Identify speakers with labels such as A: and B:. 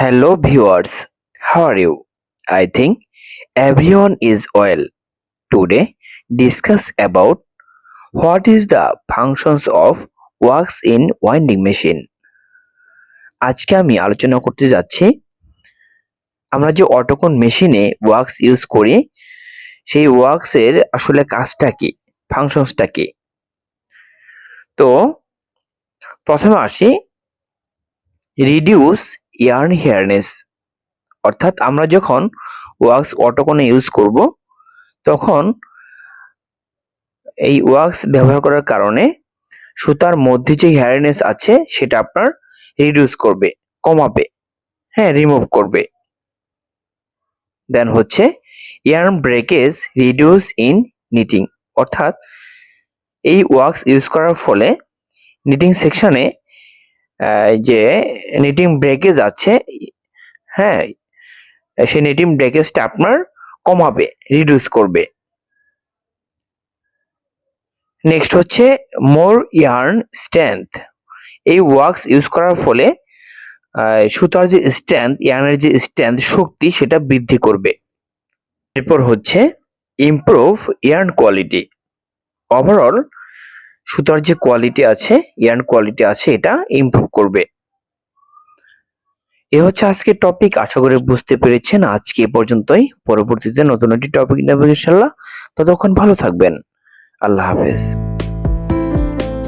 A: Hello viewers, how are you? I think everyone is well. Today discuss about what is the functions of wax in winding machine. আজকে আমি আলোচনা করতে যাচ্ছি আমরা যে অটোকন মেশিনে ওয়াক্স ইউজ করি সেই ওয়াক্সের আসলে কাজটা কি ফাংশনসটা কি তো প্রথমে আসি রিডিউস ইয়ার্ন হেয়ারনেস। অর্থাৎ আমরা যখন ওয়াক্স অটোকনে ইউজ করব, তখন এই ওয়াক্স ব্যবহার করার কারণে সুতার মধ্যে যে হেয়ারনেস আছে, সেটা আপনার রিডিউস করবে, কমাবে হ্যাঁ রিমুভ করবে। দেন হচ্ছে yarn breakage reduce in knitting অর্থাৎ এই ওয়াক্স ইউজ করার ফলে নিটিং সেকশনে যে নিটিং ব্রেকেজ আছে হ্যাঁ সেই নিটিং ব্রেকেজটা আপনার কমাবে রিডিউস করবে। নেক্সট হচ্ছে মোর ইয়ার্ন স্ট্রেংথ এই ওয়াক্স ইউজ করার ফলে সুতার যে স্ট্রেংথ ইয়ার্নের যে স্ট্রেংথ শক্তি সেটা বৃদ্ধি করবে। এরপর হচ্ছে ইমপ্রুভ ইয়ার্ন কোয়ালিটি ওভারঅল সুতার যে কোয়ালিটি আছে ইয়ার্ন কোয়ালিটি আছে, এটা ইমপ্রুভ করবে। এ হচ্ছে আজকের টপিক আশা করে বুঝতে পেরেছেন। আজকে এ পর্যন্তই। পরবর্তীতে নতুন একটি টপিক নেব ইনশাল্লাহ ততক্ষণ ভালো থাকবেন। আল্লাহ হাফেজ।